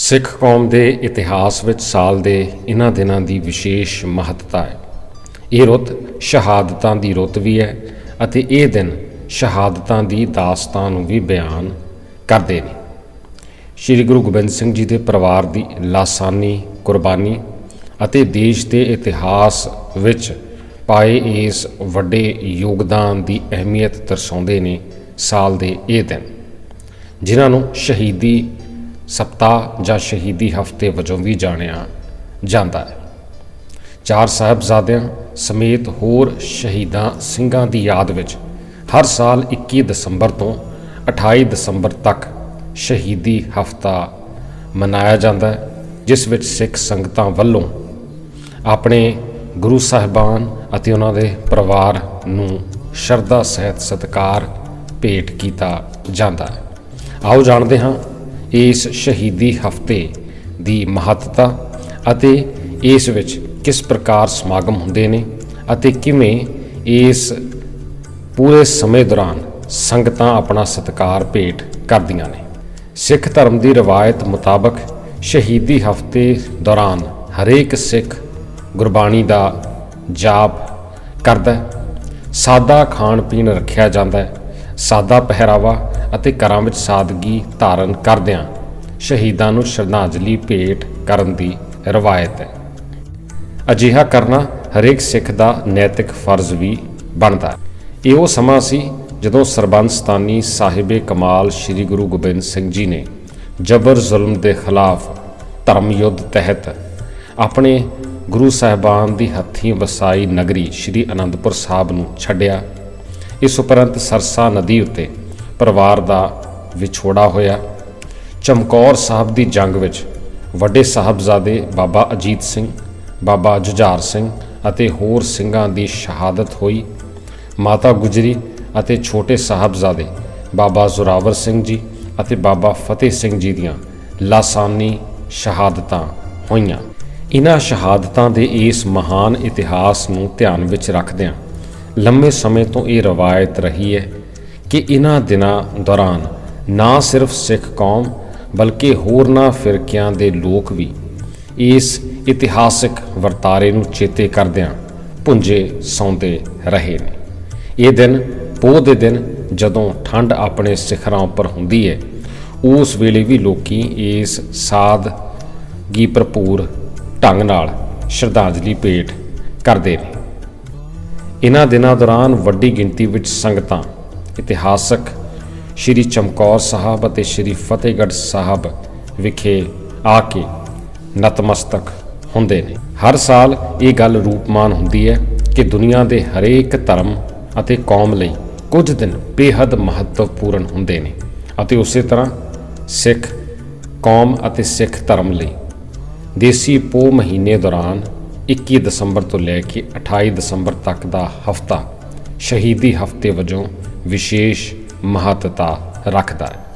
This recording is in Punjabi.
ਸਿੱਖ ਕੌਮ ਦੇ ਇਤਿਹਾਸ ਵਿੱਚ ਸਾਲ ਦੇ ਇਹਨਾਂ ਦਿਨਾਂ ਦੀ ਵਿਸ਼ੇਸ਼ ਮਹੱਤਤਾ ਹੈ। ਇਹ ਰੁੱਤ ਸ਼ਹਾਦਤਾਂ ਦੀ ਰੁੱਤ ਵੀ ਹੈ ਅਤੇ ਇਹ ਦਿਨ ਸ਼ਹਾਦਤਾਂ ਦੀ ਦਾਸਤਾਨ ਨੂੰ ਵੀ ਬਿਆਨ ਕਰਦੇ ਨੇ। ਸ੍ਰੀ ਗੁਰੂ ਗੋਬਿੰਦ ਸਿੰਘ ਜੀ ਦੇ ਪਰਿਵਾਰ ਦੀ ਲਾਸਾਨੀ, ਕੁਰਬਾਨੀ ਅਤੇ ਦੇਸ਼ ਦੇ ਇਤਿਹਾਸ ਵਿੱਚ ਪਾਏ ਇਸ ਵੱਡੇ ਯੋਗਦਾਨ ਦੀ ਅਹਿਮੀਅਤ ਦਰਸਾਉਂਦੇ ਨੇ ਸਾਲ ਦੇ ਇਹ ਦਿਨ, ਜਿਨ੍ਹਾਂ ਨੂੰ ਸ਼ਹੀਦੀ ਸਪਤਾਹ ਜਾਂ ਸ਼ਹੀਦੀ ਹਫ਼ਤੇ ਵਜੋਂ ਵੀ ਜਾਣਿਆ ਜਾਂਦਾ ਹੈ। ਚਾਰ ਸਾਹਿਬਜ਼ਾਦਿਆਂ ਸਮੇਤ ਹੋਰ ਸ਼ਹੀਦਾਂ ਸਿੰਘਾਂ ਦੀ ਯਾਦ ਵਿੱਚ ਹਰ ਸਾਲ 21 ਦਸੰਬਰ ਤੋਂ 28 ਦਸੰਬਰ ਤੱਕ ਸ਼ਹੀਦੀ ਹਫਤਾ ਮਨਾਇਆ ਜਾਂਦਾ ਹੈ, ਜਿਸ ਵਿੱਚ ਸਿੱਖ ਸੰਗਤਾਂ ਵੱਲੋਂ ਆਪਣੇ ਗੁਰੂ ਸਾਹਿਬਾਨ ਅਤੇ ਉਹਨਾਂ ਦੇ ਪਰਿਵਾਰ ਨੂੰ ਸ਼ਰਧਾ, ਸਹਿਤ, ਸਤਿਕਾਰ ਭੇਟ ਕੀਤਾ ਜਾਂਦਾ ਹੈ। ਆਓ ਜਾਣਦੇ ਹਾਂ ਇਸ ਸ਼ਹੀਦੀ ਹਫ਼ਤੇ ਦੀ ਮਹੱਤਤਾ ਅਤੇ ਇਸ ਵਿੱਚ ਕਿਸ ਪ੍ਰਕਾਰ ਸਮਾਗਮ ਹੁੰਦੇ ਨੇ ਅਤੇ ਕਿਵੇਂ ਇਸ ਪੂਰੇ ਸਮੇਂ ਦੌਰਾਨ ਸੰਗਤਾਂ ਆਪਣਾ ਸਤਿਕਾਰ ਭੇਟ ਕਰਦੀਆਂ ਨੇ। ਸਿੱਖ ਧਰਮ ਦੀ ਰਵਾਇਤ ਮੁਤਾਬਕ ਸ਼ਹੀਦੀ ਹਫ਼ਤੇ ਦੌਰਾਨ ਹਰੇਕ ਸਿੱਖ ਗੁਰਬਾਣੀ ਦਾ ਜਾਪ ਕਰਦਾ ਸਾਦਾ ਖਾਣ ਪੀਣ ਰੱਖਿਆ ਜਾਂਦਾ ਹੈ। ਸਾਦਾ ਪਹਿਰਾਵਾ ਅਤੇ ਘਰਾਂ ਵਿੱਚ ਸਾਦਗੀ ਧਾਰਨ ਕਰਦਿਆਂ ਸ਼ਹੀਦਾਂ ਨੂੰ ਸ਼ਰਧਾਂਜਲੀ ਭੇਟ ਕਰਨ ਦੀ ਰਵਾਇਤ ਹੈ। ਅਜਿਹਾ ਕਰਨਾ ਹਰੇਕ ਸਿੱਖ ਦਾ ਨੈਤਿਕ ਫਰਜ਼ ਵੀ ਬਣਦਾ ਹੈ। ਇਹ ਉਹ ਸਮਾਂ ਸੀ ਜਦੋਂ ਸਰਬੰਸਤਾਨੀ ਸਾਹਿਬੇ ਕਮਾਲ ਸ੍ਰੀ ਗੁਰੂ ਗੋਬਿੰਦ ਸਿੰਘ ਜੀ ਨੇ ਜਬਰ ਜ਼ੁਲਮ ਦੇ ਖਿਲਾਫ ਧਰਮ ਯੁੱਧ ਤਹਿਤ ਆਪਣੇ ਗੁਰੂ ਸਾਹਿਬਾਨ ਦੀ ਹੱਥੀਂ ਵਸਾਈ ਨਗਰੀ ਸ੍ਰੀ ਅਨੰਦਪੁਰ ਸਾਹਿਬ ਨੂੰ ਛੱਡਿਆ। ਇਸ ਉਪਰੰਤ ਸਰਸਾ ਨਦੀ ਉੱਤੇ ਪਰਿਵਾਰ ਦਾ ਵਿਛੋੜਾ ਹੋਇਆ। ਚਮਕੌਰ ਸਾਹਿਬ ਦੀ ਜੰਗ ਵਿੱਚ ਵੱਡੇ ਸਾਹਿਬਜ਼ਾਦੇ ਬਾਬਾ ਅਜੀਤ ਸਿੰਘ, ਬਾਬਾ ਜੁਝਾਰ ਸਿੰਘ ਅਤੇ ਹੋਰ ਸਿੰਘਾਂ ਦੀ ਸ਼ਹਾਦਤ ਹੋਈ। ਮਾਤਾ ਗੁਜਰੀ ਅਤੇ ਛੋਟੇ ਸਾਹਿਬਜ਼ਾਦੇ ਬਾਬਾ ਜ਼ੋਰਾਵਰ ਸਿੰਘ ਜੀ ਅਤੇ ਬਾਬਾ ਫਤਿਹ ਸਿੰਘ ਜੀ ਦੀਆਂ ਲਾਸਾਨੀ ਸ਼ਹਾਦਤਾਂ ਹੋਈਆਂ। ਇਨ੍ਹਾਂ ਸ਼ਹਾਦਤਾਂ ਦੇ ਇਸ ਮਹਾਨ ਇਤਿਹਾਸ ਨੂੰ ਧਿਆਨ ਵਿੱਚ ਰੱਖਦਿਆਂ ਲੰਮੇ ਸਮੇਂ ਤੋਂ ਇਹ ਰਵਾਇਤ ਰਹੀ ਹੈ। ਕਿ ਇਨ੍ਹਾਂ ਦਿਨਾਂ ਦੌਰਾਨ ਨਾ ਸਿਰਫ ਸਿੱਖ ਕੌਮ, ਬਲਕਿ ਹੋਰਨਾਂ ਫਿਰਕਿਆਂ ਦੇ ਲੋਕ ਵੀ ਇਸ ਇਤਿਹਾਸਿਕ ਵਰਤਾਰੇ ਨੂੰ ਚੇਤੇ ਕਰਦਿਆਂ ਪੁੰਜੇ ਸੌਂਦੇ ਰਹੇ ਨੇ। ਇਹ ਦਿਨ ਪੋਹ ਦੇ ਦਿਨ ਜਦੋਂ ਠੰਡ ਆਪਣੇ ਸਿਖਰਾਂ ਉੱਪਰ ਹੁੰਦੀ ਹੈ ਉਸ ਵੇਲੇ ਵੀ ਲੋਕੀ ਇਸ ਸਾਧ ਸਾਦਗੀ ਭਰਪੂਰ ਢੰਗ ਨਾਲ ਸ਼ਰਧਾਂਜਲੀ ਭੇਟ ਕਰਦੇ ਨੇ। ਇਨ੍ਹਾਂ ਦਿਨਾਂ ਦੌਰਾਨ ਵੱਡੀ ਗਿਣਤੀ ਵਿੱਚ ਸੰਗਤਾਂ ਇਤਿਹਾਸਕ ਸ਼੍ਰੀ ਚਮਕੌਰ ਸਾਹਿਬ ਅਤੇ ਸ਼੍ਰੀ ਫਤਿਹਗੜ੍ਹ ਸਾਹਿਬ ਵਿਖੇ ਆ ਕੇ ਨਤਮਸਤਕ ਹੁੰਦੇ ਨੇ। ਹਰ ਸਾਲ ਇਹ ਗੱਲ ਰੂਪਮਾਨ ਹੁੰਦੀ ਹੈ ਕਿ ਦੁਨੀਆ ਦੇ ਹਰੇਕ ਧਰਮ ਅਤੇ ਕੌਮ ਲਈ ਕੁਝ ਦਿਨ ਬੇਹੱਦ ਮਹੱਤਵਪੂਰਨ ਹੁੰਦੇ ਨੇ ਅਤੇ ਉਸੇ ਤਰ੍ਹਾਂ ਸਿੱਖ ਕੌਮ ਅਤੇ ਸਿੱਖ ਧਰਮ ਲਈ ਦੇਸੀ ਪੋ ਮਹੀਨੇ ਦੌਰਾਨ 21 ਦਸੰਬਰ ਤੋਂ ਲੈ ਕੇ 28 ਦਸੰਬਰ ਤੱਕ ਦਾ ਹਫਤਾ ਸ਼ਹੀਦੀ ਹਫ਼ਤੇ ਵਜੋਂ ਵਿਸ਼ੇਸ਼ ਮਹੱਤਤਾ ਰੱਖਦਾ ਹੈ।